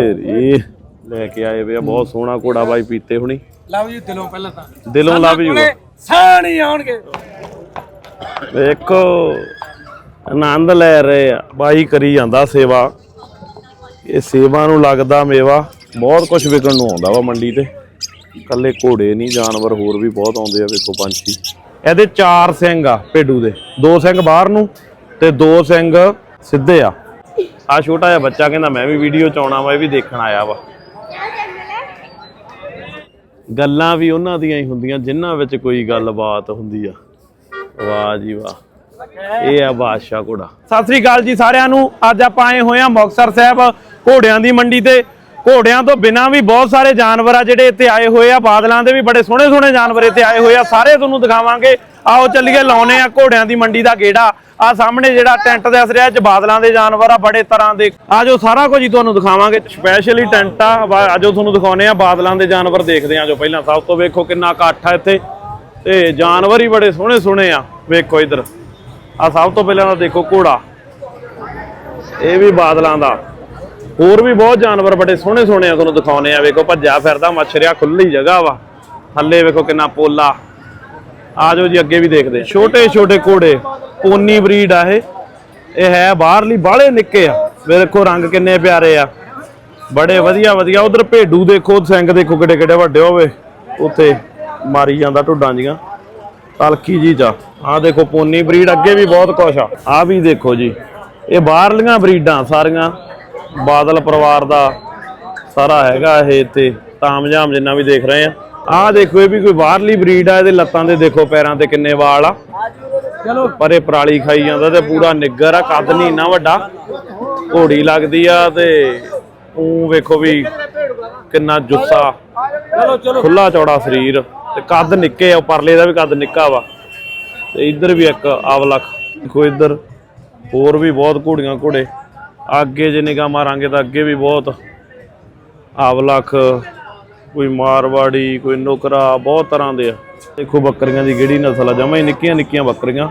ਤੇਰੀ ਲੈ ਕੇ ਆਏ ਵੇ ਆ ਬਹੁਤ ਸੋਹਣਾ ਘੋੜਾ ਬਾਈ ਪੀਤੇ ਹੁਣੀ। ਲਵ ਜੀ ਦਿਲੋਂ ਪਹਿਲਾਂ ਤਾਂ। ਦਿਲੋਂ ਲੱਭ ਜੂ ਸਾਣ ਆਉਣਗੇ। ਵੇਖੋ ਆਨੰਦ ਲੈ ਰਹੇ ਆ। ਬਾਈ ਕਰੀ ਜਾਂਦਾ ਸੇਵਾ। ਇਹ ਸੇਵਾ ਨੂੰ ਲੱਗਦਾ ਮੇਵਾ। ਬਹੁਤ ਕੁਝ ਵਿਕਣ ਨੂੰ ਆਉਂਦਾ ਵਾ ਮੰਡੀ ਤੇ। ਕੱਲੇ ਘੋੜੇ ਨਹੀਂ ਜਾਨਵਰ ਹੋਰ ਵੀ ਬਹੁਤ ਆਉਂਦੇ ਆ ਵੇਖੋ ਪੰਛੀ। ਇਹਦੇ ਚਾਰ ਸਿੰਘ ਆ ਭੇਡੂ ਦੇ। ਦੋ ਸਿੰਘ ਬਾਹਰ ਨੂੰ ਤੇ ਦੋ ਸਿੰਘ ਸਿੱਧੇ ਆ। ਆ ਛੋਟਾ ਜਿਹਾ ਬੱਚਾ ਕਹਿੰਦਾ ਮੈਂ ਵੀ ਵੀਡੀਓ ਚ ਆਉਣਾ ਵਾ, ਇਹ ਵੀ ਦੇਖਣ ਆਇਆ ਵਾ। ਗੱਲਾਂ ਵੀ ਉਹਨਾਂ ਦੀਆਂ ਹੀ ਹੁੰਦੀਆਂ, ਜਿਨ੍ਹਾਂ ਵਿੱਚ ਕੋਈ ਗੱਲਬਾਤ ਹੁੰਦੀ ਆ। ਵਾਹ ਜੀ ਵਾਹ। ਇਹ ਆ ਬਾਦਸ਼ਾਹ ਘੋੜਾ। ਸਤਿ ਸ੍ਰੀ ਅਕਾਲ ਜੀ ਸਾਰਿਆਂ ਨੂੰ। ਅੱਜ ਆਪਾਂ ਆਏ ਹੋਏ ਆ ਮੁਕਤਸਰ ਸਾਹਿਬ, ਘੋੜਿਆਂ ਦੀ ਮੰਡੀ ਤੇ। ਘੋੜਿਆਂ ਤੋਂ ਬਿਨਾਂ ਵੀ ਬਹੁਤ ਸਾਰੇ ਜਾਨਵਰ ਆ ਜਿਹੜੇ ਇੱਥੇ ਆਏ ਹੋਏ ਆ। ਬਾਦਲਾਂ ਦੇ ਵੀ ਬੜੇ ਸੋਹਣੇ ਸੋਹਣੇ ਜਾਨਵਰ ਇੱਥੇ ਆਏ ਹੋਏ ਆ। ਸਾਰੇ ਤੁਹਾਨੂੰ ਦਿਖਾਵਾਂਗੇ। ਆਓ ਚੱਲੀਏ, ਲਾਉਨੇ ਆ ਘੋੜਿਆਂ ਦੀ ਮੰਡੀ ਦਾ ਗੇੜਾ। ਆ ਸਾਹਮਣੇ ਜਿਹੜਾ ਟੈਂਟ ਦਿਸ ਰਿਹਾ ਚ ਬਾਦਲਾਂ ਦੇ ਜਾਨਵਰ ਆ, ਬੜੇ ਤਰ੍ਹਾਂ ਦੇ। ਆਜੋ ਸਾਰਾ ਕੁਝ ਹੀ ਤੁਹਾਨੂੰ ਦਿਖਾਵਾਂਗੇ ਸਪੈਸ਼ਲੀ ਟੈਂਟ ਆ। ਆਜੋ ਤੁਹਾਨੂੰ ਦਿਖਾਉਨੇ ਆ, ਬਾਦਲਾਂ ਦੇ ਜਾਨਵਰ ਦੇਖਦੇ ਆ ਪਹਿਲਾਂ। ਸਭ ਤੋਂ ਵੇਖੋ ਕਿੰਨਾ ਇਕੱਠ ਆ ਇੱਥੇ। ਤੇ ਜਾਨਵਰ ਹੀ ਬੜੇ ਸੋਹਣੇ ਸੋਹਣੇ ਆ। ਵੇਖੋ ਇੱਧਰ। ਆ ਸਭ ਤੋਂ ਪਹਿਲਾਂ ਤਾਂ ਦੇਖੋ ਘੋੜਾ। ਇਹ ਵੀ ਬਾਦਲਾਂ ਦਾ। ਹੋਰ ਵੀ ਬਹੁਤ ਜਾਨਵਰ ਬੜੇ ਸੋਹਣੇ ਸੋਹਣੇ ਆ, ਤੁਹਾਨੂੰ ਦਿਖਾਉਨੇ ਆ। ਵੇਖੋ ਭੱਜਿਆ ਫਿਰਦਾ, ਮੱਛਰਿਆ ਖੁੱਲੀ ਜਗ੍ਹਾ ਵਾ। ਥੱਲੇ ਵੇਖੋ ਕਿੰਨਾ ਪੋਲਾ। ਆ ਜਾਓ ਜੀ, ਅੱਗੇ ਵੀ ਦੇਖਦੇ ਹਾਂ। ਛੋਟੇ ਛੋਟੇ ਘੋੜੇ, ਪੋਨੀ ਬਰੀਡ ਆ ਇਹ। ਇਹ ਹੈ ਬਾਹਰਲੀ, ਬਾਹਲੇ ਨਿੱਕੇ ਆ। ਵੇਖੋ ਰੰਗ ਕਿੰਨੇ ਪਿਆਰੇ ਆ। ਬੜੇ ਵਧੀਆ ਵਧੀਆ। ਉਧਰ ਭੇਡੂ ਦੇਖੋ, ਸਿੰਘ ਦੇਖੋ ਕਿੱਡੇ ਕਿੱਡੇ ਵੱਡੇ ਹੋਵੇ ਉੱਥੇ ਮਾਰੀ ਜਾਂਦਾ ਢੁੱਡਾਂ ਜੀਆਂ। ਤਲਖੀ ਜੀ ਜਾ ਆ। ਦੇਖੋ ਪੋਨੀ ਬਰੀਡ, ਅੱਗੇ ਵੀ ਬਹੁਤ ਕੁਛ ਆ। ਆ ਵੀ ਦੇਖੋ ਜੀ। ਇਹ ਬਾਹਰਲੀਆਂ ਬਰੀਡਾਂ ਸਾਰੀਆਂ। ਬਾਦਲ ਪਰਿਵਾਰ ਦਾ ਸਾਰਾ ਹੈਗਾ ਇਹ ਇੱਥੇ। ਤਾਮਝਾਮ ਜਿੰਨਾ ਵੀ ਦੇਖ ਰਹੇ ਆ। ਆਹ ਦੇਖੋ ਇਹ ਵੀ ਕੋਈ ਬਾਹਰਲੀ ਬਰੀਡ ਆ ਇਹਦੇ ਲੱਤਾਂ ਦੇ ਦੇਖੋ ਪੈਰਾਂ ਤੇ ਕਿੰਨੇ ਵਾਲ ਆ। ਚਲੋ। ਪਰੇ ਪਰਾਲੀ ਖਾਈ ਜਾਂਦਾ ਤੇ ਪੂਰਾ ਨਿੱਗਰ ਆ ਕੱਦ ਨਹੀਂ ਇੰਨਾ ਵੱਡਾ। ਘੋੜੀ ਲੱਗਦੀ ਆ ਤੇ ਉਹ ਵੇਖੋ ਵੀ ਕਿੰਨਾ ਜੁੱਸਾ। ਚਲੋ ਚਲੋ। ਖੁੱਲਾ ਚੌੜਾ ਸਰੀਰ। ਤੇ ਕੱਦ ਨਿੱਕੇ ਆ ਪਰਲੇ ਦਾ ਵੀ ਕੱਦ ਨਿੱਕਾ ਵਾ। ਤੇ ਇੱਧਰ ਵੀ ਇੱਕ ਆਵਲਖ। ਦੇਖੋ ਇੱਧਰ ਹੋਰ ਵੀ ਬਹੁਤ ਘੋੜੀਆਂ ਘੋੜੇ। ਅੱਗੇ ਜੇ ਨਿਗਾਹ ਮਾਰਾਂਗੇ ਤਾਂ ਅੱਗੇ ਵੀ ਬਹੁਤ ਆਵਲਖ ਕੋਈ ਮਾਰਵਾੜੀ, ਕੋਈ ਨੁਕਰਾ, ਬਹੁਤ ਤਰ੍ਹਾਂ ਦੇ ਆ। ਦੇਖੋ ਬੱਕਰੀਆਂ ਦੀ ਕਿਹੜੀ ਨਸਲ ਆ ਜਮਾ ਹੀ ਨਿੱਕੀਆਂ ਨਿੱਕੀਆਂ ਬੱਕਰੀਆਂ।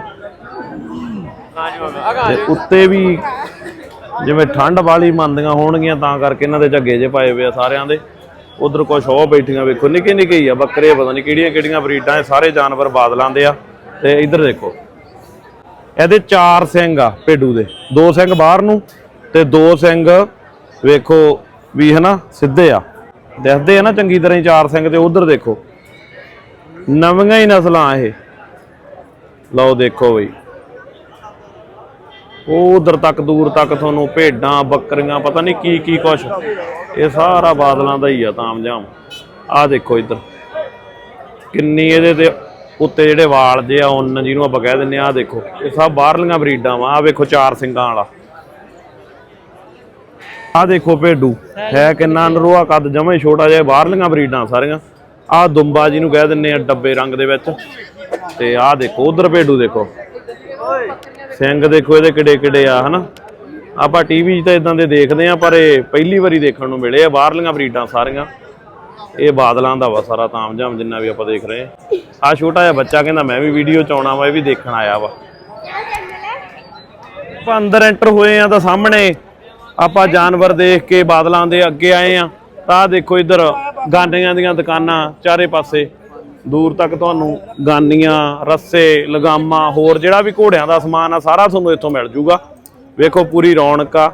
ਤੇ ਉੱਤੇ ਵੀ ਜਿਵੇਂ ਠੰਡ ਵਾਲੀ ਮੰਨਦੀਆਂ ਹੋਣਗੀਆਂ, ਤਾਂ ਕਰਕੇ ਇਹਨਾਂ ਦੇ ਝੱਗੇ ਜੇ ਪਾਏ ਹੋਏ ਆ ਸਾਰਿਆਂ ਦੇ। ਉਧਰ ਕੁਝ ਹੋ ਬੈਠੀਆਂ ਵੇਖੋ, ਨਿੱਕੇ ਨਿੱਕੇ ਹੀ ਆ ਬੱਕਰੇ, ਪਤਾ ਨਹੀਂ ਕਿਹੜੀਆਂ ਕਿਹੜੀਆਂ ਬਰੀਡਾਂ, ਇਹ ਸਾਰੇ ਜਾਨਵਰ ਬਾਦਲਾਂ ਦੇ ਆ। ਤੇ ਇੱਧਰ ਦੇਖੋ, ਇਹਦੇ ਚਾਰ ਸਿੰਘ ਆ ਭੇਡੂ ਦੇ। ਦੋ ਸਿੰਘ ਬਾਹਰ ਨੂੰ ਤੇ ਦੋ ਸਿੰਘ ਵੇਖੋ ਵੀ ਹਨਾ ਸਿੱਧੇ ਆ। ਦਿਖਦੇ ਆ ਨਾ ਚੰਗੀ ਤਰ੍ਹਾਂ ਹੀ ਚਾਰ ਸਿੰਘ ਤੇ ਉਧਰ ਦੇਖੋ। ਨਵੀਆਂ ਹੀ ਨਸਲਾਂ ਇਹ। ਲਓ ਦੇਖੋ ਬਈ। ਉਹ ਉਧਰ ਤੱਕ, ਦੂਰ ਤੱਕ ਤੁਹਾਨੂੰ ਭੇਡਾਂ, ਬੱਕਰੀਆਂ, ਪਤਾ ਨਹੀਂ ਕੀ ਕੀ ਕੁਛ। ਇਹ ਸਾਰਾ ਬਾਦਲਾਂ ਦਾ ਹੀ ਆ, ਤਾਮਝਾਮ। ਆਹ ਦੇਖੋ ਇੱਧਰ। ਕਿੰਨੀ ਇਹਦੇ ਤੇ ਉੱਤੇ ਜਿਹੜੇ ਵਾਲ ਜੇ ਆ ਉੱਨ ਜਿਹਨੂੰ ਆਪਾਂ ਕਹਿ ਦਿੰਨੇ ਆ ਆਹ ਦੇਖੋ। ਇਹ ਸਭ ਬਾਹਰਲੀਆਂ ਬਰੀਡਾਂ ਵਾ। ਆਹ ਵੇਖੋ ਚਾਰ ਸਿੰਘਾਂ ਵਾਲਾ। ਆਹ ਦੇਖੋ ਭੇਡੂ, ਹੈ ਕਿੰਨਾ ਨਰੋਆ ਕੱਦ, ਜਮੇ ਛੋਟਾ ਜਿਹਾ, ਬਾਹਰਲੀਆਂ ਬਰੀਡਾਂ ਸਾਰੀਆਂ। ਆਹ ਦੁੰਬਾ ਨੂੰ ਕਹਿ ਦਿੰਨੇ ਆ, ਡੱਬੇ ਰੰਗ ਦੇ ਵਿੱਚ। ਤੇ ਆਹ ਦੇਖੋ, ਉਧਰ ਭੇਡੂ ਦੇਖੋ। ਸਿੰਘ ਦੇਖੋ, ਇਹਦੇ ਕਿੱਡੇ ਕਿੱਡੇ ਆ, ਹਨਾ? ਆਪਾਂ ਟੀਵੀ 'ਚ ਤਾਂ ਇਦਾਂ ਦੇ ਦੇਖਦੇ ਆ, ਪਰ ਇਹ ਪਹਿਲੀ ਵਾਰੀ ਦੇਖਣ ਨੂੰ ਮਿਲੇ ਆ, ਬਾਹਰਲੀਆਂ ਬਰੀਡਾਂ ਸਾਰੀਆਂ। ਇਹ ਬਾਦਲਾਂ ਦਾ ਵਾ ਸਾਰਾ ਤਾਮਝਾਮ, ਜਿੰਨਾ ਵੀ ਆਪਾਂ ਦੇਖ ਰਹੇ ਆ। ਆ ਛੋਟਾ ਜਿਹਾ ਬੱਚਾ ਕਹਿੰਦਾ, ਮੈਂ ਵੀ ਵੀਡੀਓ ਚ ਆਉਣਾ ਵਾ, ਇਹ ਵੀ ਦੇਖਣ ਆਇਆ ਵਾ। ਆਪਾਂ ਅੰਦਰ ਐਂਟਰ ਹੋਏ ਆ ਤਾਂ ਸਾਹਮਣੇ। ਆਪਾਂ ਜਾਨਵਰ ਦੇਖ ਕੇ ਬਾਦਲਾਂ ਦੇ ਅੱਗੇ ਆਏ ਆ। ਤਾਂ ਦੇਖੋ ਇੱਧਰ ਗਾਨੀਆਂ ਦੀਆਂ ਦੁਕਾਨਾਂ ਚਾਰੇ ਪਾਸੇ। ਦੂਰ ਤੱਕ ਤੁਹਾਨੂੰ ਗਾਨੀਆਂ, ਰੱਸੇ, ਲਗਾਮਾਂ, ਹੋਰ ਜਿਹੜਾ ਵੀ ਘੋੜਿਆਂ ਦਾ ਸਮਾਨ ਆ, ਸਾਰਾ ਤੁਹਾਨੂੰ ਇੱਥੋਂ ਮਿਲ ਜੂਗਾ। ਵੇਖੋ ਪੂਰੀ ਰੌਣਕ ਆ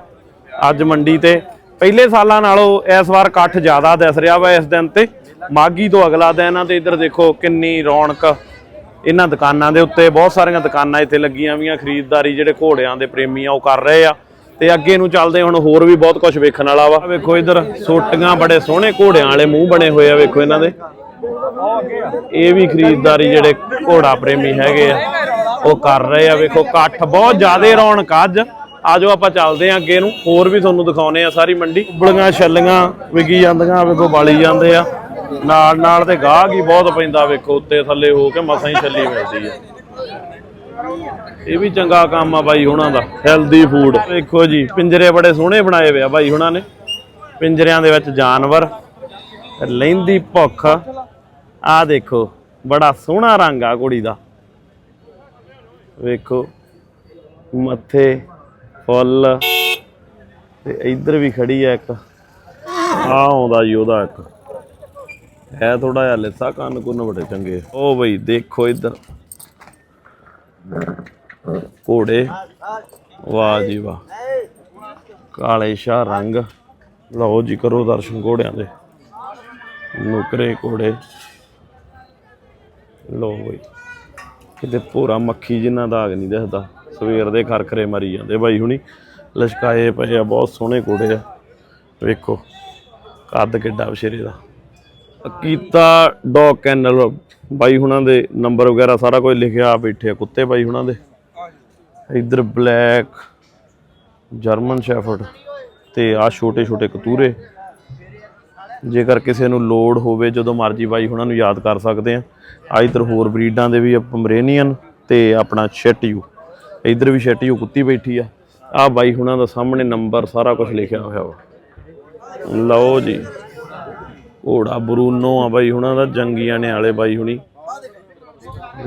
ਅੱਜ ਮੰਡੀ ਤੇ। ਪਹਿਲੇ ਸਾਲਾਂ ਨਾਲੋਂ ਇਸ ਵਾਰ ਇਕੱਠ ਜ਼ਿਆਦਾ ਦਿਸ ਰਿਹਾ ਵਾ ਇਸ ਦਿਨ ਤੇ। ਮਾਗੀ ਤੋਂ ਅਗਲਾ ਦਿਨ ਆ ਤੇ ਇੱਧਰ ਦੇਖੋ ਕਿੰਨੀ ਰੌਣਕ। ਇਹਨਾਂ ਦੁਕਾਨਾਂ ਦੇ ਉੱਤੇ ਬਹੁਤ ਸਾਰੀਆਂ ਦੁਕਾਨਾਂ ਇੱਥੇ ਲੱਗੀਆਂ ਵੀਆਂ। ਖਰੀਦਦਾਰੀ ਜਿਹੜੇ ਘੋੜਿਆਂ ਦੇ ਪ੍ਰੇਮੀ ਆ, ਉਹ ਕਰ ਰਹੇ ਆ। ਤੇ ਅੱਗੇ ਨੂੰ ਚੱਲਦੇ ਹੁਣ ਹੋਰ ਵੀ ਬਹੁਤ ਕੁਝ ਵੇਖਣ ਵਾਲਾ ਵਾ। ਵੇਖੋ ਇੱਧਰ ਸੋਟੀਆਂ ਬੜੇ ਸੋਹਣੇ, ਘੋੜਿਆਂ ਵਾਲੇ ਮੂੰਹ ਬਣੇ ਹੋਏ ਆ ਵੇਖੋ ਇਹਨਾਂ ਦੇ। ਇਹ ਵੀ ਖਰੀਦਦਾਰੀ ਜਿਹੜੇ ਘੋੜਾ ਪ੍ਰੇਮੀ ਹੈਗੇ ਆ, ਉਹ ਕਰ ਰਹੇ ਆ ਵੇਖੋ, ਇਕੱਠ ਬਹੁਤ ਜ਼ਿਆਦਾ ਰੌਣਕ ਅੱਜ। ਆਜੋ ਆਪਾਂ ਚੱਲਦੇ ਆ ਅੱਗੇ ਨੂੰ, ਹੋਰ ਵੀ ਤੁਹਾਨੂੰ ਦਿਖਾਉਨੇ ਆ ਸਾਰੀ ਮੰਡੀ। ਉਬਲੀਆਂ ਛੱਲੀਆਂ ਵਿਕੀ ਜਾਂਦੀਆਂ, ਵੇਖੋ ਬਾਲੀ ਜਾਂਦੇ ਆ। ਨਾਲ ਨਾਲ ਤੇ ਗਾਹ ਹੀ ਬਹੁਤ ਪੈਂਦਾ ਵੇਖੋ, ਉੱਤੇ ਥੱਲੇ ਹੋ ਕੇ ਮਸਾਂ ਹੀ ਛੱਲੀ ਮਿਲਦੀ ਆ। ਇਹ ਵੀ ਚੰਗਾ ਕੰਮ ਆ ਬਾਈ ਹੁਣਾਂ ਦਾ ਹੈਲਦੀ ਫੂਡ ਵੇਖੋ ਜੀ, ਪਿੰਜਰੇ ਬੜੇ ਸੋਹਣੇ ਬਣਾਏ ਹੋਏ ਆ ਬਾਈ ਹੁਣਾਂ ਨੇ। ਪਿੰਜਰਿਆਂ ਦੇ ਵਿੱਚ ਜਾਨਵਰ, ਲੈਂਦੀ ਭੁੱਖ। ਆ ਦੇਖੋ, ਬੜਾ ਸੋਹਣਾ ਰੰਗ ਆ ਕੁੜੀ ਦਾ। ਵੇਖੋ, ਮੱਥੇ, ਫੁੱਲ। ਤੇ ਇੱਧਰ ਵੀ ਖੜੀ ਆ ਇੱਕ। ਆ ਆਉਂਦਾ ਜੀ ਉਹਦਾ ਇੱਕ। ਹੈ ਥੋੜਾ ਜਿਹਾ ਲਿੱਸਾ ਕੰਨ ਕੁੰਨ ਬੜੇ ਚੰਗੇ। ਉਹ ਬਈ ਦੇਖੋ ਇੱਧਰ। ਘੋੜੇ। ਵਾਹ ਜੀ ਵਾਹ। ਕਾਲੇ ਸ਼ਾਹ ਰੰਗ। ਲਓ ਜੀ ਕਰੋ ਦਰਸ਼ਨ ਘੋੜਿਆਂ ਦੇ। ਨੁਕਰੇ ਘੋੜੇ। ਲਓ ਬਈ। ਕਿਤੇ ਪੂਰਾ ਮੱਖੀ ਜਿੰਨਾ ਦਾਗ ਨਹੀਂ ਦਿਖਦਾ ਸਵੇਰ ਦੇ ਖਰਖਰੇ ਮਰੀ ਜਾਂਦੇ ਬਾਈ ਹੁਣੀ। ਲਸ਼ਕਾਏ ਪਏ ਆ, ਬਹੁਤ ਸੋਹਣੇ ਘੋੜੇ ਆ। ਵੇਖੋ, ਕੱਦ ਕਿੱਡਾ ਵਿਸ਼ੇਰੇ ਦਾ। ਕੀਤਾ ਡੌਗ ਕੈਨਲ। ਬਾਈ ਹੁਣਾਂ ਦੇ ਨੰਬਰ ਵਗੈਰਾ ਸਾਰਾ ਕੁਝ ਲਿਖਿਆ ਬੈਠੇ ਕੁੱਤੇ ਬਾਈ ਹੁਣਾਂ ਦੇ। ਇੱਧਰ ਬਲੈਕ ਜਰਮਨ ਸ਼ੈਫਰਡ ਤੇ ਆ ਛੋਟੇ ਛੋਟੇ ਕਤੂਰੇ। ਜੇਕਰ ਕਿਸੇ ਨੂੰ ਲੋੜ ਹੋਵੇ, ਜਦੋਂ ਮਰਜ਼ੀ ਬਾਈ ਹੁਣਾਂ ਨੂੰ ਯਾਦ ਕਰ ਸਕਦੇ ਆ ਆ ਇੱਧਰ ਹੋਰ ਬਰੀਡਾਂ ਦੇ ਵੀ ਆ ਪਮਰੇਨੀਅਨ ਤੇ ਆਪਣਾ ਸ਼ੈਟਿਊ ਇੱਧਰ ਵੀ ਸ਼ੈਟਿਊ ਕੁੱਤੀ ਬੈਠੀ ਆ। ਆ ਬਾਈ ਹੁਣਾਂ ਦਾ ਸਾਹਮਣੇ ਨੰਬਰ ਸਾਰਾ ਕੁਝ ਲਿਖਿਆ ਹੋਇਆ ਵਾ। ਲਓ ਜੀ। ਘੋੜਾ ਬਰੂਨੋ ਆ ਬਾਈ ਹੁਣਾਂ ਦਾ, ਜੰਗੀਆਂ ਨੇ ਵਾਲੇ ਬਾਈ ਹੁਣੀ।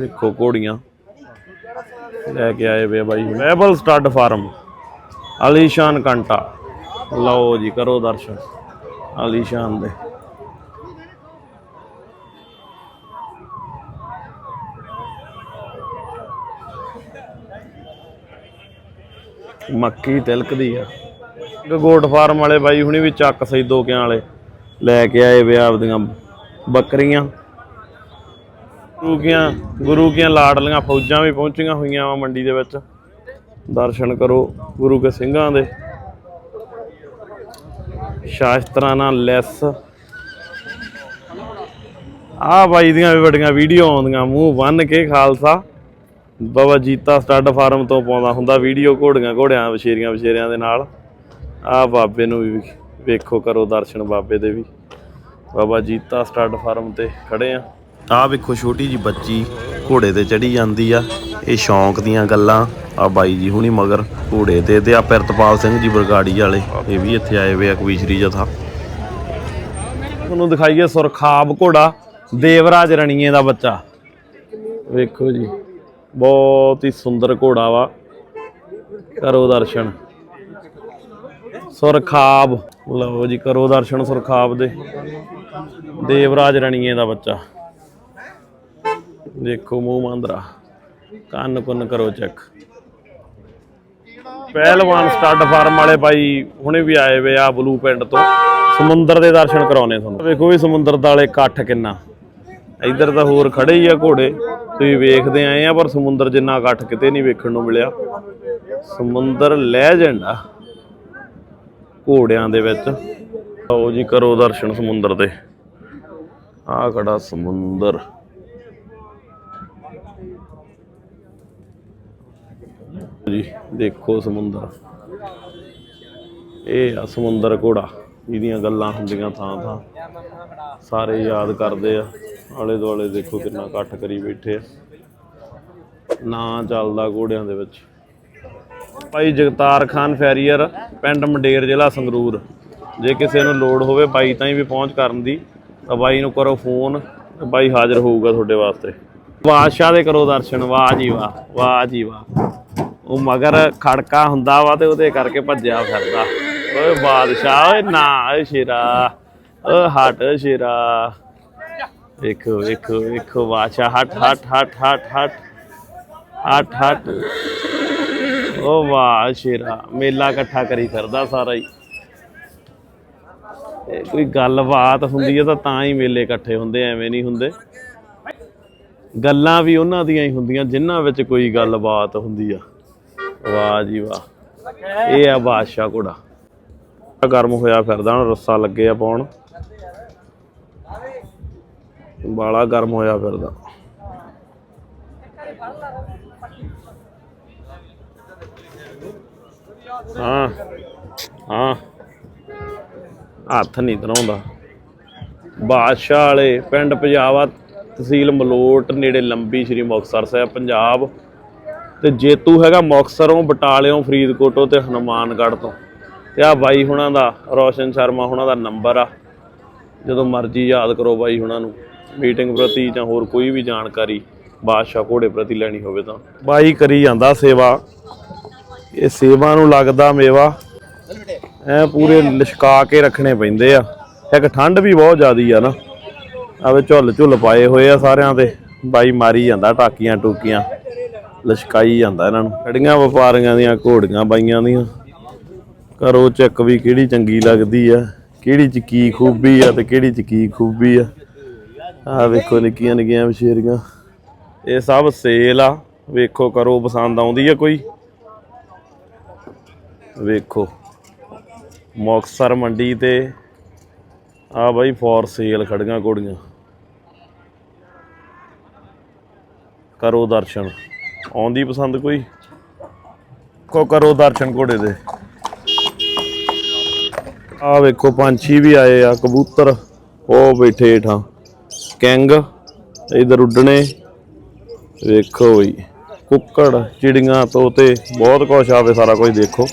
ਦੇਖੋ ਘੋੜੀਆਂ। ਲੈ ਕੇ ਆਏ ਵੇ ਆ ਬਾਈ ਲੈਵਲ ਸਟੱਡ ਫਾਰਮ ਅਲੀਸ਼ਾਨ ਕੰਟਾ ਲਓ ਜੀ, ਕਰੋ ਦਰਸ਼ਨ। ਅਲੀਸ਼ਾਨ ਦੇ। ਮੱਕੀ ਤਿਲਕਦੀ ਆ। ਗੋਟ ਫਾਰਮ ਵਾਲੇ ਬਾਈ ਹੁਣੀ ਵੀ ਚੱਕ ਸਹੀ ਦੋ ਕਿਆਂ ਵਾਲੇ ਲੈ ਕੇ ਆਏ ਵੇ ਆਪਦੀਆਂ ਬੱਕਰੀਆਂ। ਗੁਰੂ ਕੀਆਂ ਗੁਰੂ ਕੀਆਂ ਲਾਡਲੀਆਂ ਫੌਜਾਂ ਵੀ ਪਹੁੰਚੀਆਂ ਹੋਈਆਂ ਵਾ ਮੰਡੀ ਦੇ ਵਿੱਚ। ਦਰਸ਼ਨ ਕਰੋ ਗੁਰੂ ਕੇ ਸਿੰਘਾਂ ਦੇ। ਸ਼ਾਸਤਰਾਂ ਨਾਲ ਲੈਸ। ਆ ਬਾਈ ਦੀਆਂ ਵੀ ਵੱਡੀਆਂ ਵੀਡੀਓ ਆਉਂਦੀਆਂ, ਮੂੰਹ ਬੰਨ ਕੇ ਖਾਲਸਾ। ਬਾਬਾ ਜੀਤਾ ਸਟੱਡ ਫਾਰਮ ਤੋਂ ਪਾਉਂਦਾ ਹੁੰਦਾ ਵੀਡੀਓ ਘੋੜੀਆਂ ਘੋੜਿਆਂ, ਵਛੇਰੀਆਂ ਵਛੇਰਿਆਂ ਦੇ ਨਾਲ। ਆ ਬਾਬੇ ਨੂੰ ਵੀ ਵੇਖੋ ਕਰੋ ਦਰਸ਼ਨ ਬਾਬੇ ਦੇ ਵੀ। ਬਾਬਾ ਜੀਤਾ ਸਟੱਡ ਫਾਰਮ ਤੇ ਖੜੇ ਆ। ਆਹ ਵੇਖੋ ਛੋਟੀ ਜੀ ਬੱਚੀ ਘੋੜੇ ਤੇ ਚੜੀ ਜਾਂਦੀ ਆ। ਇਹ ਸ਼ੌਂਕ ਦੀਆਂ ਗੱਲਾਂ ਆ ਬਾਈ ਜੀ ਹੁਣੀ ਮਗਰ ਘੋੜੇ ਤੇ ਤੇ ਆ ਪਿਰਤਪਾਲ ਸਿੰਘ ਜੀ ਬਰਗਾੜੀ ਵਾਲੇ। ਇਹ ਵੀ ਇੱਥੇ ਆਏ ਵੇ ਆ ਕਵੀਸ਼ਰੀ ਜਥਾ। ਤੁਹਾਨੂੰ ਦਿਖਾਈਏ ਸੁਰਖਾਬ ਘੋੜਾ, ਦੇਵਰਾਜ ਰਣੀਏ ਦਾ ਬੱਚਾ। ਵੇਖੋ ਜੀ, ਬਹੁਤ ਹੀ ਸੁੰਦਰ ਘੋੜਾ ਵਾ। ਕਰੋ ਦਰਸ਼ਨ। ਸੁਰਖਾਬ, ਲਓ ਜੀ ਕਰੋ ਦਰਸ਼ਨ ਸੁਰਖਾਬ ਦੇ। ਦੇਵਰਾਜ ਰਣੀਏ ਦਾ ਬੱਚਾ। ਦੇਖੋ ਮੂੰਹ ਮਾਂਦਰਾ। ਕੰਨ ਕੁੰਨ ਕਰੋ ਚੈੱਕ ਪਹਿਲਵਾਨ ਸਟੱਡ ਫਾਰਮ ਵਾਲੇ ਬਾਈ ਹੁਣੇ ਵੀ ਆਏ ਵੇ ਆ ਬਲੂ ਪਿੰਡ ਤੋਂ। ਸਮੁੰਦਰ ਦੇ ਦਰਸ਼ਨ ਕਰਾਉਣੇ ਤੁਹਾਨੂੰ। ਵੇਖੋ ਵੀ ਸਮੁੰਦਰ ਦਾਲੇ ਇਕੱਠ ਕਿੰਨਾ। ਇੱਧਰ ਤਾਂ ਹੋਰ ਖੜੇ ਹੀ ਆ ਘੋੜੇ। ਤੁਸੀਂ ਵੇਖਦੇ ਆਏ ਆ ਪਰ ਸਮੁੰਦਰ ਜਿੰਨਾ ਇਕੱਠ ਕਿਤੇ ਨਹੀਂ ਵੇਖਣ ਨੂੰ ਮਿਲਿਆ। ਸਮੁੰਦਰ ਲੈਜੈਂਡ ਆ ਘੋੜਿਆਂ ਦੇ ਵਿੱਚ। ਆਓ ਜੀ ਕਰੋ ਦਰਸ਼ਨ ਸਮੁੰਦਰ ਦੇ। ਆਹ ਖੜਾ ਸਮੁੰਦਰ। ਜੀ, ਦੇਖੋ ਸਮੁੰਦਰ। ਇਹ ਆ ਸਮੁੰਦਰ ਘੋੜਾ ਇਹਦੀਆਂ ਗੱਲਾਂ ਹੁੰਦੀਆਂ ਥਾਂ ਥਾਂ। ਸਾਰੇ ਯਾਦ ਕਰਦੇ ਆ। ਆਲੇ ਦੁਆਲੇ ਦੇਖੋ ਕਿੰਨਾ ਇਕੱਠ ਕਰੀ ਬੈਠੇ ਆ। ਨਾਂ ਚੱਲਦਾ ਘੋੜਿਆਂ ਦੇ ਵਿੱਚ। ਭਾਈ ਜਗਤਾਰ ਖਾਨ ਫੈਰੀਅਰ, ਪਿੰਡ ਮੰਡੇਰ ਜ਼ਿਲ੍ਹਾ ਸੰਗਰੂਰ। ਜੇ ਕਿਸੇ ਨੂੰ ਲੋੜ ਹੋਵੇ ਬਾਈ ਤਾਈਂ ਵੀ ਪਹੁੰਚ ਕਰਨ ਦੀ, ਤਾਂ ਬਾਈ ਨੂੰ ਕਰੋ ਫੋਨ ਬਾਈ ਹਾਜ਼ਰ ਹੋਊਗਾ ਤੁਹਾਡੇ ਵਾਸਤੇ। ਬਾਦਸ਼ਾਹ ਦੇ ਕਰੋ ਦਰਸ਼ਨ। ਵਾਹ ਜੀ ਵਾਹ ਵਾਹ ਜੀ ਵਾਹ। ਉਹ ਮਗਰ ਖੜਕਾ ਹੁੰਦਾ ਵਾ ਤੇ ਉਹਦੇ ਕਰਕੇ ਭੱਜਿਆ ਫਿਰਦਾ। ਓਏ ਬਾਦਸ਼ਾਹ, ਓਏ ਨਾ, ਓਏ ਸ਼ੇਰਾ ਓ ਹਟ ਸ਼ੇਰਾ। ਵੇਖੋ ਵੇਖੋ ਵੇਖੋ, ਬਾਦਸ਼ਾਹ, ਹਟ ਹਟ ਹਟ ਹਟ ਹਟ ਹਟ ਹਟ। ਓ ਵਾਹ ਸ਼ੇਰਾ, ਮੇਲਾ ਇਕੱਠਾ ਕਰੀ ਫਿਰਦਾ ਸਾਰਾ ਹੀ। ਇਹ ਕੋਈ ਗੱਲਬਾਤ ਹੁੰਦੀ ਹੈ ਤਾਂ ਤਾਂ ਹੀ ਮੇਲੇ ਇਕੱਠੇ ਹੁੰਦੇ, ਐਵੇਂ ਨਹੀਂ ਹੁੰਦੇ। ਗੱਲਾਂ ਵੀ ਉਹਨਾਂ ਦੀਆਂ ਹੀ ਹੁੰਦੀਆਂ, ਜਿਨ੍ਹਾਂ ਵਿੱਚ ਕੋਈ ਗੱਲਬਾਤ ਹੁੰਦੀ ਆ। ਵਾਹ ਜੀ ਵਾਹ। ਇਹ ਆ ਬਾਦਸ਼ਾਹ ਘੋੜਾ। ਗਰਮ ਹੋਇਆ ਫਿਰਦਾ, ਹੁਣ ਰੱਸਾ ਲੱਗੇ ਆ ਪਾਉਣ। ਬਾਲਾ ਗਰਮ ਹੋਇਆ ਫਿਰਦਾ। ਹਾਂ ਹਾਂ। ਹੱਥ ਨਹੀਂ ਧਰਾਉਂਦਾ। ਬਾਦਸ਼ਾਹ ਵਾਲੇ ਪਿੰਡ ਪਜਾਵਾ ਤਹਿਸੀਲ ਮਲੋਟ, ਨੇੜੇ ਲੰਬੀ ਸ਼੍ਰੀ ਮੁਕਤਸਰ ਸਾਹਿਬ, ਪੰਜਾਬ। ਤੇ ਜੇਤੂ ਹੈਗਾ ਮੁਕਤਸਰੋਂ, ਬਟਾਲਿਓਂ, ਫਰੀਦਕੋਟੋਂ ਤੇ ਹਨੂਮਾਨਗੜ੍ਹ ਤੋਂ। ਤੇ ਆ ਬਾਈ ਹੁਣਾਂ ਦਾ, ਰੋਸ਼ਨ ਸ਼ਰਮਾ ਹੁਣਾਂ ਦਾ ਨੰਬਰ ਆ। ਜਦੋਂ ਮਰਜ਼ੀ ਯਾਦ ਕਰੋ ਬਾਈ ਹੁਣਾਂ ਨੂੰ। ਮੀਟਿੰਗ ਪ੍ਰਤੀ ਜਾਂ ਹੋਰ ਕੋਈ ਵੀ ਜਾਣਕਾਰੀ ਬਾਦਸ਼ਾਹ ਘੋੜੇ ਪ੍ਰਤੀ ਲੈਣੀ ਹੋਵੇ ਤਾਂ। ਬਾਈ ਕਰੀ ਜਾਂਦਾ ਸੇਵਾ। ਇਹ ਸੇਵਾ ਨੂੰ ਲੱਗਦਾ ਮੇਵਾ। ਐ ਪੂਰੇ ਲਿਸ਼ਕਾ ਕੇ ਰੱਖਣੇ ਪੈਂਦੇ ਆ। ਇੱਕ ਠੰਡ ਵੀ ਬਹੁਤ ਜ਼ਿਆਦੀ ਆ ਨਾ। ਆਵੇ ਝੁੱਲ ਝੁੱਲ ਪਾਏ ਹੋਏ ਆ ਸਾਰਿਆਂ ਤੇ ਬਾਈ ਮਾਰੀ ਜਾਂਦਾ ਟਾਕੀਆਂ ਟੂਕੀਆਂ ਲਸ਼ਕਾਈ ਜਾਂਦਾ ਇਹਨਾਂ ਨੂੰ। ਖੜੀਆਂ ਵਪਾਰੀਆਂ ਦੀਆਂ, ਘੋੜੀਆਂ ਬਾਈਆਂ ਦੀਆਂ। ਕਰੋ ਚੱਕ ਵੀ ਕਿਹੜੀ ਚੰਗੀ ਲੱਗਦੀ ਆ, ਕਿਹੜੀ ਚ ਕੀ ਖੂਬੀ ਆ ਤੇ ਕਿਹੜੀ ਚ ਕੀ ਖੂਬੀ ਆ। ਆ ਵੇਖੋ ਨਿੱਕੀਆਂ ਨਿੱਕੀਆਂ ਵਿਸ਼ੇਰੀਆਂ ਇਹ ਸਭ ਸੇਲ ਆ। ਵੇਖੋ ਕਰੋ ਪਸੰਦ ਆਉਂਦੀ ਆ ਕੋਈ। ਵੇਖੋ। ਮੁਕਤਸਰ ਮੰਡੀ ਤੇ ਆ ਬਾਈ ਫੋਰ ਸੇਲ ਖੜੀਆਂ ਘੋੜੀਆਂ। ਕਰੋ ਦਰਸ਼ਨ। ਆਉਂਦੀ ਪਸੰਦ ਕੋਈ? ਕੋ ਕਰੋ ਦਰਸ਼ਨ ਘੋੜੇ ਦੇ ਆ ਵੇਖੋ, ਪੰਛੀ ਵੀ ਆਏ ਆ, ਕਬੂਤਰ, ਉਹ ਬੈਠੇ ਹੇਠਾਂ। ਕਿੰਗ, ਇਧਰ ਉੱਡਣੇ। ਵੇਖੋ ਬਈ, ਕੁੱਕੜ, ਚਿੜੀਆਂ ਤੋਤੇ, ਬਹੁਤ ਕੁਛ ਆਵੇ ਸਾਰਾ ਕੁਝ ਦੇਖੋ।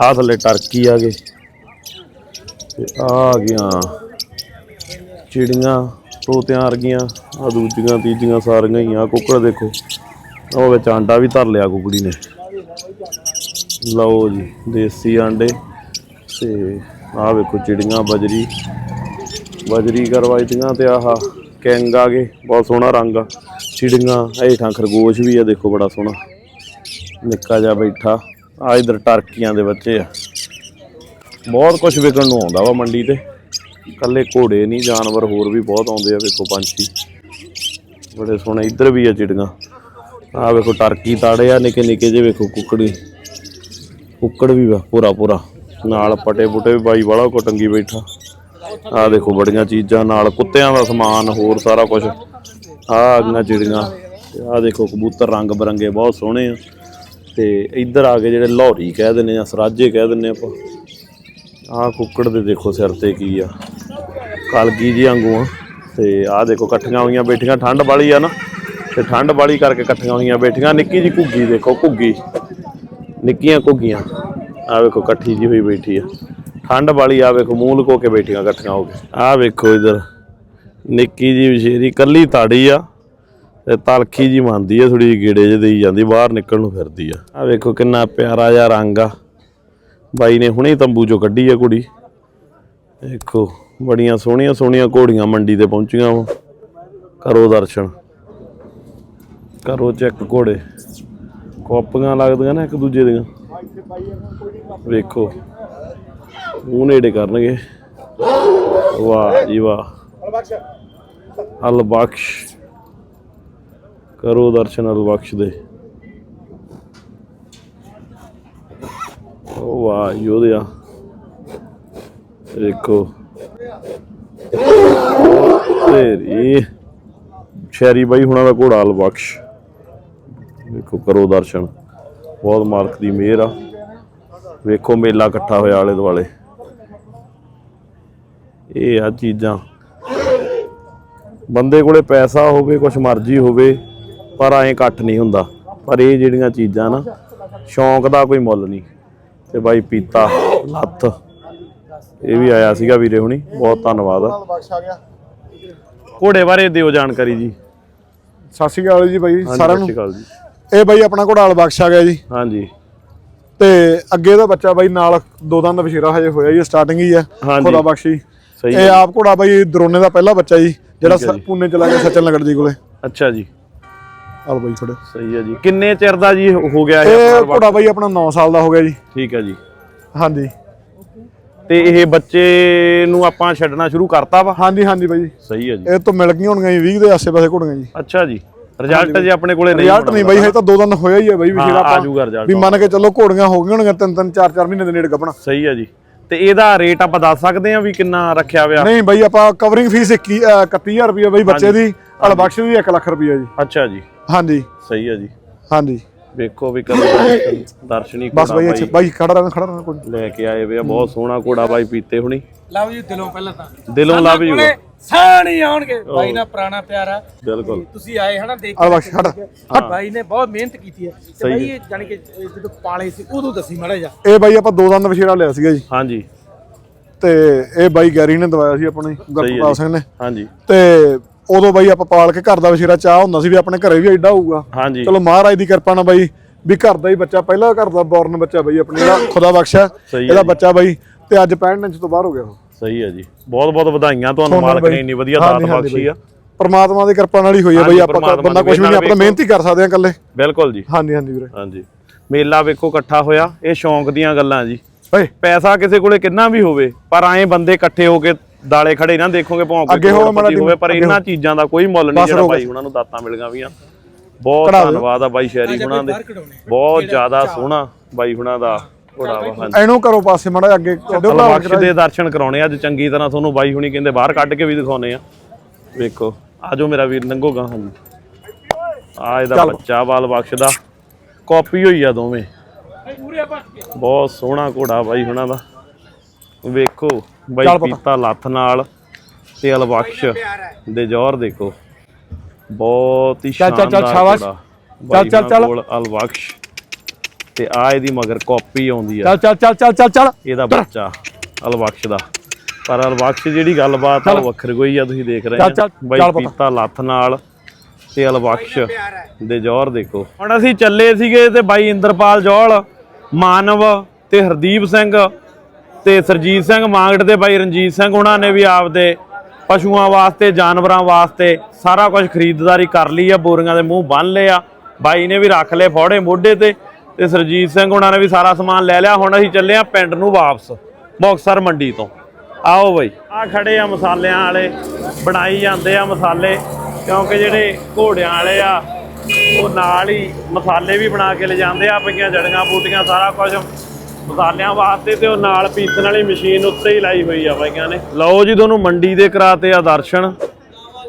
ਆਹ ਥੱਲੇ ਟਰਕੀ ਆ ਗਏ। ਤੇ ਆ ਗਿਆ ਚਿੜੀਆਂ, ਤੋਤਿਆਂ ਵਰਗੀਆਂ ਆ ਦੂਜੀਆਂ, ਤੀਜੀਆਂ ਸਾਰੀਆਂ ਹੀ ਆ। ਕੁੱਕੜ ਦੇਖੋ। ਉਹ ਵਿੱਚ ਆਂਡਾ ਵੀ ਧਰ ਲਿਆ ਕੁਕੜੀ ਨੇ। ਲਓ ਜੀ, ਦੇਸੀ ਆਂਡੇ ਤੇ ਆਹ ਵੇਖੋ ਚਿੜੀਆਂ ਬਜਰੀ। ਬਜਰੀ ਕਰਵਾਈਆਂ ਤੇ ਆਹ ਕਿੰਗ ਆ ਗਏ, ਬਹੁਤ ਸੋਹਣਾ ਰੰਗ ਆ। ਚਿੜੀਆਂ, ਹੇਠਾਂ ਖਰਗੋਸ਼ ਵੀ ਆ, ਦੇਖੋ ਬੜਾ ਸੋਹਣਾ। ਨਿੱਕਾ ਜਿਹਾ ਬੈਠਾ ਆ ਇਧਰ ਟਰਕੀਆਂ ਦੇ ਬੱਚੇ ਆ। ਬਹੁਤ ਕੁਝ ਵਿਕਣ ਨੂੰ ਆਉਂਦਾ ਵਾ ਮੰਡੀ ਤੇ। ਕੱਲੇ ਘੋੜੇ ਨਹੀਂ, ਜਾਨਵਰ ਹੋਰ ਵੀ ਬਹੁਤ ਆਉਂਦੇ ਆ, ਵੇਖੋ ਪੰਛੀ। ਬੜੇ ਸੋਹਣੇ, ਇੱਧਰ ਵੀ ਆ ਚਿੜੀਆਂ। ਆ ਵੇਖੋ ਟਰਕੀ ਤਾੜੇ ਆ, ਨਿੱਕੇ ਨਿੱਕੇ ਜੇ ਵੇਖੋ ਕੁੱਕੜੀ। ਕੁੱਕੜ ਵੀ ਵਾ, ਪੂਰਾ ਪੂਰਾ। ਨਾਲ ਪਟੇ ਪੁਟੇ ਵੀ, ਬਾਈ ਵਾਲਾ ਕੋ ਟੰਗੀ ਬੈਠਾ। ਆ ਦੇਖੋ ਬੜੀਆਂ ਚੀਜ਼ਾਂ, ਨਾਲ ਕੁੱਤਿਆਂ ਦਾ ਸਮਾਨ, ਹੋਰ ਸਾਰਾ ਕੁਝ ਆ ਆ ਗਈਆਂ ਚਿੜੀਆਂ ਆ ਦੇਖੋ ਕਬੂਤਰ ਰੰਗ ਬਰੰਗੇ, ਬਹੁਤ ਸੋਹਣੇ ਆ। ਤੇ ਇੱਧਰ ਆ ਕੇ ਜਿਹੜੇ ਲਾਹੌਰੀ ਕਹਿ ਦਿੰਦੇ ਆ, ਸਰਾਜੇ ਕਹਿ ਦਿੰਦੇ ਆਪਾਂ। ਆ ਕੁੱਕੜ ਦੇ ਦੇਖੋ ਸਿਰ ਤੇ ਕੀ ਆ। ਕਲਗੀ ਜੀ ਵਾਂਗੂ ਆ। ਤੇ ਆ ਦੇਖੋ ਇਕੱਠੀਆਂ ਹੋਈਆਂ ਬੈਠੀਆਂ, ਠੰਡ ਵਾਲੀ ਆ ਨਾ। ਤੇ ਠੰਡ ਵਾਲੀ ਕਰਕੇ ਇਕੱਠੀਆਂ ਹੋਈਆਂ ਬੈਠੀਆਂ। ਨਿੱਕੀ ਜੀ ਘੁੱਗੀ ਦੇਖੋ, ਘੁੱਗੀ। ਨਿੱਕੀਆਂ ਘੁੱਗੀਆਂ। ਆ ਵੇਖੋ, ਇਕੱਠੀ ਜੀ ਹੋਈ ਬੈਠੀ ਆ। ਠੰਡ ਵਾਲੀ ਆ ਵੇਖੋ, ਮੂੰਹ ਲੁਕੋ ਕੇ ਬੈਠੀਆਂ ਇਕੱਠੀਆਂ ਹੋ ਕੇ। ਆ ਵੇਖੋ ਇਧਰ, ਨਿੱਕੀ ਜੀ ਵਿਸ਼ੇਰੀ, ਕੱਲੀ ਤਾੜੀ ਆ ਤੇ ਤਲਖੀ ਜੀ ਮੰਨਦੀ ਆ ਥੋੜੀ ਜਿਹੀ ਗੇੜੇ ਜਿਹੇ ਦੇਈ ਜਾਂਦੀ, ਬਾਹਰ ਨਿਕਲਣ ਨੂੰ ਫਿਰਦੀ ਆ। ਆ ਵੇਖੋ ਕਿੰਨਾ ਪਿਆਰਾ ਜਿਹਾ ਰੰਗ ਆ। ਬਾਈ ਨੇ ਹੁਣੇ ਤੰਬੂ ਚੋਂ ਕੱਢੀ ਆ ਕੁੜੀ। ਦੇਖੋ, ਬੜੀਆਂ ਸੋਹਣੀਆਂ ਸੋਹਣੀਆਂ ਘੋੜੀਆਂ ਮੰਡੀ ਤੇ ਪਹੁੰਚੀਆਂ ਵਾ। ਕਰੋ ਦਰਸ਼ਨ। ਕਰੋ ਚੈੱਕ ਘੋੜੇ। ਕਾਪੀਆਂ ਲੱਗਦੀਆਂ ਨਾ ਇੱਕ ਦੂਜੇ ਦੀਆਂ। ਵੇਖੋ ਉਹ ਨੇੜੇ ਕਰਨਗੇ। ਵਾਹ ਜੀ ਵਾਹ। ਅਲਬਖਸ਼। ਕਰੋ ਦਰਸ਼ਨ ਅਲ ਬਖਸ਼ ਦੇ। ਓ ਵਾਹ ਯੋਧਿਆ ਦੇਖੋ ਤੇਰੀ ਸ਼ੈਰੀ ਬਾਈ ਹੁਣਾਂ ਦਾ ਘੋੜਾ ਅਲਬਖਸ਼। ਵੇਖੋ ਕਰੋ ਦਰਸ਼ਨ। ਬਹੁਤ ਮਾਲਕ ਦੀ ਮਿਹਰ ਆ। ਵੇਖੋ ਮੇਲਾ ਇਕੱਠਾ ਹੋਇਆ ਆਲੇ ਦੁਆਲੇ। ਇਹ ਆ ਚੀਜ਼ਾਂ। ਬੰਦੇ ਕੋਲੇ ਪੈਸਾ ਹੋਵੇ ਕੁਛ ਮਰਜ਼ੀ ਹੋਵੇ ਪਰ ਐਂ ਇਕੱਠ ਨਹੀਂ ਹੁੰਦਾ। ਪਰ ਇਹ ਜਿਹੜੀਆਂ ਚੀਜ਼ਾਂ ਨਾ ਸ਼ੌਂਕ ਦਾ ਕੋਈ ਮੁੱਲ ਨਹੀਂ। ਤੇ ਬਾਈ ਪੀਤਾ ਲੱਥ। ਇਹ ਵੀ ਆਇਆ ਸੀਗਾ ਵੀਰੇ ਹੁਣੀ। ਬਹੁਤ ਧੰਨਵਾਦ ਘੋੜੇ ਬਾਰੇ ਦਿਓ ਜਾਣਕਾਰੀ ਜੀ। ਸਤਿ ਸ਼੍ਰੀ ਅਕਾਲ ਜੀ ਬਾਈ ਸਾਰਿਆਂ ਸਤਿ ਨੂੰ। ਸ਼੍ਰੀ ਅਕਾਲ ਜੀ। ਇਹ ਬਾਈ ਆਪਣਾ ਘੋੜਾਲ ਬਖਸ਼ ਆ ਗਿਆ ਜੀ। ਹਾਂਜੀ। ਤੇ ਅੱਗੇ ਦਾ ਬੱਚਾ ਬਾਈ ਨਾਲ ਦੋ ਦੰਦ ਵਸ਼ੇਰਾ ਹਜੇ ਹੋਇਆ ਜੀ ਸਟਾਰਟਿੰਗ ਹੀ ਆ। ਖੋਦਾ ਬਖਸ਼ੀ ਸਹੀ ਇਹ। ਆਪ ਘੋੜਾ ਬਾਈ ਦਰੋਨੇ ਦਾ ਪਹਿਲਾ ਬੱਚਾ ਜੀ ਜਿਹੜਾ ਪੂਨੇ ਚਲਾ ਗਿਆ ਸਚਨ ਨਗਰ ਜੀ ਕੋਲੇ। ਅੱਛਾ ਜੀ। ਆਲ ਬਾਈ ਥੋੜੇ ਸਹੀ ਹੈ ਜੀ। ਕਿੰਨੇ ਚਿਰ ਦਾ ਜੀ ਹੋ ਗਿਆ ਇਹ ਘੋੜਾ ਬਾਈ ਆਪਣਾ 9 ਸਾਲ ਦਾ ਹੋ ਗਿਆ ਜੀ। ਠੀਕ ਹੈ ਜੀ। ਹਾਂਜੀ। ਤੇ ਇਹ ਬੱਚੇ ਨੂੰ ਆਪਾਂ ਛੱਡਣਾ ਸ਼ੁਰੂ ਕਰਤਾ ਵਾ? ਹਾਂਜੀ ਹਾਂਜੀ ਬਾਈ। ਸਹੀ ਹੈ ਜੀ। ਇਹ ਤੋਂ ਮਿਲ ਗਈਆਂ ਹੋਣਗੀਆਂ ਜੀ 20 ਦੇ ਆਸੇ-ਪਾਸੇ ਘੋੜੀਆਂ ਜੀ। ਅੱਛਾ ਜੀ। ਰਿਜ਼ਲਟ ਜੇ ਆਪਣੇ ਕੋਲੇ ਨਹੀਂ ਰਿਜ਼ਲਟ ਨਹੀਂ ਬਾਈ ਹਜੇ ਤਾਂ ਦੋ ਦੰਦ ਹੋਇਆ ਹੀ ਹੈ ਬਾਈ ਵਸ਼ੇਰਾ ਆ ਜਾਊਗਾ result। ਵੀ ਮੰਨ ਕੇ ਚੱਲੋ ਘੋੜੀਆਂ ਹੋ ਗਈਆਂ ਹੋਣਗੀਆਂ ਤਿੰਨ ਤਿੰਨ ਚਾਰ ਚਾਰ ਮਹੀਨੇ ਦੇ ਨੇੜੇ ਗੱਭਣਾ ਸਹੀ ਹੈ ਜੀ। ਤੇ ਇਹਦਾ ਰੇਟ ਆਪਾਂ ਦੱਸ ਸਕਦੇ ਆ ਵੀ ਕਿੰਨਾ ਰੱਖਿਆ ਹੋਇਆ? ਨਹੀਂ ਬਾਈ ਆਪਾਂ ਕਵਰਿੰਗ ਫੀਸ 21 ਅਹ 31000 ਰੁਪਏ ਬਾਈ ਬੱਚੇ ਦੀ ਅਲ ਬਖਸ਼ ਦੀ 1 ਲੱਖ ਰੁਪਏ ਜੀ। ਅੱਛਾ ਜੀ। ਹਾਂਜੀ। ਸਹੀ ਹੈ ਜੀ। ਹਾਂਜੀ। ਵੇਖੋ ਵੀ ਕਰੋ ਦਰਸ਼ਨ, ਬਸ ਬਾਈ ਅੱਛਾ ਬਾਈ ਖੜਾ ਰਹਿਣਾ ਖੜਾ ਰਹਿਣਾ ਕੋਈ ਲੈ ਕੇ ਆਏ ਵੇ ਬਹੁਤ ਸੋਹਣਾ ਘੋੜਾ ਬਾਈ ਪੀਤੇ ਹੁਣੀ। ਲਓ ਜੀ ਦਿਲੋਂ ਪਹਿਲਾਂ ਤਾਂ। ਦਿਲੋਂ ਲੱਭ ਜੂਗਾ ਨਹੀਂ ਆਉਣਗੇ। ਬਾਈ ਨਾਲ ਪੁਰਾਣਾ ਪਿਆਰਾ ਬਿਲਕੁਲ। ਤੁਸੀਂ ਆਏ ਹਨਾ ਦੇਖ ਅਲ ਬਖਸ਼ ਖੜਾ ਬਾਈ ਨੇ ਬਹੁਤ ਮਿਹਨਤ ਕੀਤੀ ਹੈ। ਤੇ ਬਾਈ ਇਹ ਜਾਣੀ ਕਿ ਜਦੋਂ ਪਾਲੇ ਸੀ ਉਦੋਂ ਦੱਸੀ ਮਾੜਾ ਜਾ ਇਹ ਬਾਈ ਆਪਾਂ ਦੋ ਦੰਦ ਵਸ਼ੇਰਾ ਲਿਆ ਸੀਗਾ ਜੀ। ਹਾਂਜੀ। ਤੇ ਇਹ ਬਾਈ ਗੈਰੀ ਨੇ ਦਵਾਇਆ ਸੀ ਆਪਣੇ ਜੀ। ਸਿੰਘ ਨੇ। ਹਾਂਜੀ। ਤੇ ਉਦੋਂ ਬਾਈ ਆਪਾਂ ਪਾਲ ਕੇ ਘਰ ਦਾ ਵਸ਼ੇਰਾ ਚਾਹ ਹੁੰਦਾ ਸੀ ਵੀ ਆਪਣੇ ਘਰੇ ਵੀ ਐਡਾ ਹੋਊਗਾ। ਹਾਂਜੀ। ਚਲੋ ਮਹਾਰਾਜ ਦੀ ਕਿਰਪਾ ਨਾਲ ਬਾਈ ਵੀ ਘਰ ਦਾ ਹੀ ਬੱਚਾ ਪਹਿਲਾ ਘਰ ਦਾ ਬੋਰਨ ਬੱਚਾ ਬਾਈ ਆਪਣੇ ਖੁਦਾ ਬਖਸ਼ਾ ਇਹਦਾ। ਬੱਚਾ ਬਾਈ ਤੇ ਅੱਜ 65 ਇੰਚ ਤੋਂ ਬਾਹਰ ਹੋ ਗਿਆ ਉਹ। ਸਹੀ ਹੈ ਜੀ। ਬਹੁਤ ਬਹੁਤ ਵਧਾਈਆਂ ਤੁਹਾਨੂੰ ਤੁਹਾਨੂੰ ਮਾਲਕ ਨੇ ਬਾਈ। ਇੰਨੀ ਵਧੀਆ ਦਾਤ ਹਾਂਜੀ ਬਖਸ਼ੀ ਆ। ਪਰਮਾਤਮਾ ਦੀ ਕਿਰਪਾ ਨਾਲ ਹੀ ਹੋਈ ਹੈ ਹਾਂਜੀ, ਬਈ ਆਪਾਂ ਪਰਮਾਤਮਾ ਬੰਦਾ ਦੀ ਕੁਝ ਵੀ ਨਹੀਂ ਮਿਹਰ ਆਪਣਾ ਨਾਲ ਮਿਹਨਤ ਹੀ ਕਰ ਸਕਦੇ ਆ ਇਕੱਲੇ। ਬਿਲਕੁਲ ਜੀ। ਹਾਂਜੀ ਹਾਂਜੀ ਵੀਰੇ। ਹਾਂਜੀ। ਮੇਲਾ ਵੇਖੋ ਇਕੱਠਾ ਹੋਇਆ ਇਹ ਸ਼ੌਂਕ ਦੀਆਂ ਗੱਲਾਂ ਜੀ। ਓਏ। ਪੈਸਾ ਕਿਸੇ ਕੋਲੇ ਕਿੰਨਾ ਵੀ ਹੋਵੇ ਪਰ ਐਂ ਬੰਦੇ ਇਕੱਠੇ ਹੋ ਕੇ ਦਾਲੇ ਖੜੇ ਨਾ ਦੇਖੋਗੇ ਭਾਵੇਂ ਕੋਈ ਅੱਗੇ ਹੋਵੇ ਕਰੋੜਪਤੀ ਮਾੜਾ ਹੋਵੇ ਪਰ ਅੱਗੇ ਇਹਨਾਂ ਚੀਜ਼ਾਂ ਦਾ ਕੋਈ ਮੁੱਲ ਨਹੀਂ ਬਸ ਜਿਹੜਾ ਰੋਕ। ਭਾਈ ਉਹਨਾਂ ਨੂੰ ਦਾਤਾਂ ਮਿਲ ਗਈਆਂ ਵੀਆਂ। ਬਹੁਤ। ਧੰਨਵਾਦ ਆ ਬਾਈ ਸ਼ੈਰੀ ਹੁਣਾਂ ਦੇ। ਬਹੁਤ ਜ਼ਿਆਦਾ ਸੋਹਣਾ ਬਾਈ ਹੁਣਾਂ ਦਾ। ਘੋੜਾ ਵਾ ਹਾਂਜੀ। ਇਹਨੂੰ ਕਰੋ ਪਾਸੇ ਮਾੜਾ ਅੱਗੇ ਕੱਢੋ ਬਖਸ਼ ਦੇ ਦਰਸ਼ਨ ਕਰਾਉਣੇ ਅੱਜ ਚੰਗੀ ਤਰ੍ਹਾਂ ਤੁਹਾਨੂੰ ਬਾਈ ਹੁਣੀ ਕਹਿੰਦੇ ਬਾਹਰ ਕੱਢ ਕੇ ਵੀ ਦਿਖਾਉਣੇ ਆ। ਵੇਖੋ ਆਜੋ ਮੇਰਾ ਵੀਰ ਨੰਗੋ ਗਾ ਹਾਂਜੀ। ਆ ਇਹਦਾ ਬੱਚਾ ਬਾਲ ਬਖਸ਼ ਦਾ ਕਾਪੀ ਹੋਈ ਆ ਦੋਵੇਂ। ਬਹੁਤ ਸੋਹਣਾ ਘੋੜਾ ਬਾਈ ਹੁਣਾਂ ਦਾ। ਵੇਖੋ ਬਾਈ ਚੱਲ ਪੁੱਤ। ਲੱਥ ਨਾਲ ਤੇ ਅਲਬਖਸ਼ ਦੇ ਜੋਹਰ ਦੇਖੋ। ਬਹੁਤ ਹੀ ਚੱਲ, ਚੱਲ, ਚੱਲ, ਸ਼ਾਨਦਾਰ ਸ਼ਾਬਾਸ਼। ਚੱਲ, ਚੱਲ, ਚੱਲ। ਅਲਬਖਸ਼। ਤੇ ਆ ਇਹਦੀ ਮਗਰ ਕਾਪੀ ਆਉਂਦੀ ਆ। ਚੱਲ ਚੱਲ ਚੱਲ ਚੱਲ ਚੱਲ ਚੱਲ। ਇਹਦਾ ਬੱਚਾ ਅਲਬਖਸ਼ ਦਾ। ਪਰ ਅਲਬਖਸ਼ ਜਿਹੜੀ ਗੱਲਬਾਤ ਆ ਉਹ ਵੱਖਰ ਕੋਈ ਆ ਤੁਸੀਂ ਦੇਖ ਰਹੇ ਚੱਲ, ਆ ਚੱਲ, ਬਾਈ ਚੱਲ ਪੁੱਤ। ਲੱਥ ਨਾਲ ਤੇ ਅਲਬਖਸ਼ ਦੇ ਜੋਹਰ ਦੇਖੋ। ਹੁਣ ਅਸੀਂ ਚੱਲੇ ਸੀਗੇ ਤੇ ਬਾਈ ਇੰਦਰਪਾਲ ਜੋਹਲ ਮਾਨਵ ਤੇ ਹਰਦੀਪ ਸਿੰਘ ਤੇ ਸਰਜੀਤ ਸਿੰਘ ਮਾਂਗੜ ਤੇ ਬਾਈ ਰਣਜੀਤ ਸਿੰਘ ਉਹਨਾਂ ਨੇ ਵੀ ਆਪਦੇ ਪਸ਼ੂਆਂ ਵਾਸਤੇ ਜਾਨਵਰਾਂ ਵਾਸਤੇ ਸਾਰਾ ਕੁਝ ਖਰੀਦਦਾਰੀ ਕਰ ਲਈ ਆ ਬੋਰੀਆਂ ਦੇ ਮੂੰਹ ਬੰਨ ਲਏ ਆ। ਬਾਈ ਨੇ ਵੀ ਰੱਖ ਲਏ ਫੋੜੇ ਮੋਢੇ ਤੇ। ਤੇ ਸਰਜੀਤ ਸਿੰਘ ਉਹਨਾਂ ਨੇ ਵੀ ਸਾਰਾ ਸਮਾਨ ਲੈ ਲਿਆ। ਹੁਣ ਅਸੀਂ ਚੱਲੇ ਆ ਪਿੰਡ ਨੂੰ ਵਾਪਸ ਮੁਕਤਸਰ ਮੰਡੀ ਤੋਂ। ਆਓ ਬਈ। ਆ ਖੜੇ ਆ ਮਸਾਲਿਆਂ ਵਾਲੇ ਬਣਾਈ ਜਾਂਦੇ ਆ ਮਸਾਲੇ ਕਿਉਂਕਿ ਜਿਹੜੇ ਘੋੜਿਆਂ ਵਾਲੇ ਆ ਉਹ ਨਾਲ ਹੀ ਮਸਾਲੇ ਵੀ ਬਣਾ ਕੇ ਲੈ ਜਾਂਦੇ ਆ ਪਈਆਂ ਜੜੀਆਂ ਬੂਟੀਆਂ ਸਾਰਾ ਕੁਝ ਮਸਾਲਿਆਂ ਵਾਸਤੇ ਤੇ ਉਹ ਨਾਲ ਪੀਸਣ ਵਾਲੀ ਮਸ਼ੀਨ ਉੱਤੇ ਹੀ ਲਾਈ ਹੋਈ ਆ ਬਾਈਆਂ ਨੇ। ਲਓ ਜੀ ਤੁਹਾਨੂੰ ਮੰਡੀ ਦੇ ਕਰਾਤੇ ਆ ਦਰਸ਼ਨ।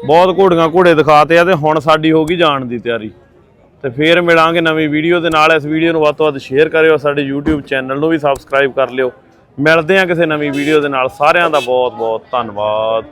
ਬਹੁਤ ਘੋੜੀਆਂ ਘੋੜੇ ਦਿਖਾਤੇ ਆ ਤੇ ਹੁਣ ਸਾਡੀ ਹੋ ਗਈ ਜਾਣ ਦੀ ਤਿਆਰੀ। ਤੇ ਫੇਰ ਮਿਲਾਂਗੇ ਨਵੀਂ ਵੀਡੀਓ ਦੇ ਨਾਲ। ਇਸ ਵੀਡੀਓ ਨੂੰ ਵੱਧ ਤੋਂ ਵੱਧ ਸ਼ੇਅਰ ਕਰਿਓ, ਸਾਡੇ YouTube ਚੈਨਲ ਨੂੰ ਵੀ ਸਬਸਕ੍ਰਾਈਬ ਕਰ ਲਿਓ। ਮਿਲਦੇ ਹਾਂ ਕਿਸੇ ਨਵੀਂ ਵੀਡੀਓ ਦੇ ਨਾਲ। ਸਾਰਿਆਂ ਦਾ ਬਹੁਤ ਬਹੁਤ ਧੰਨਵਾਦ।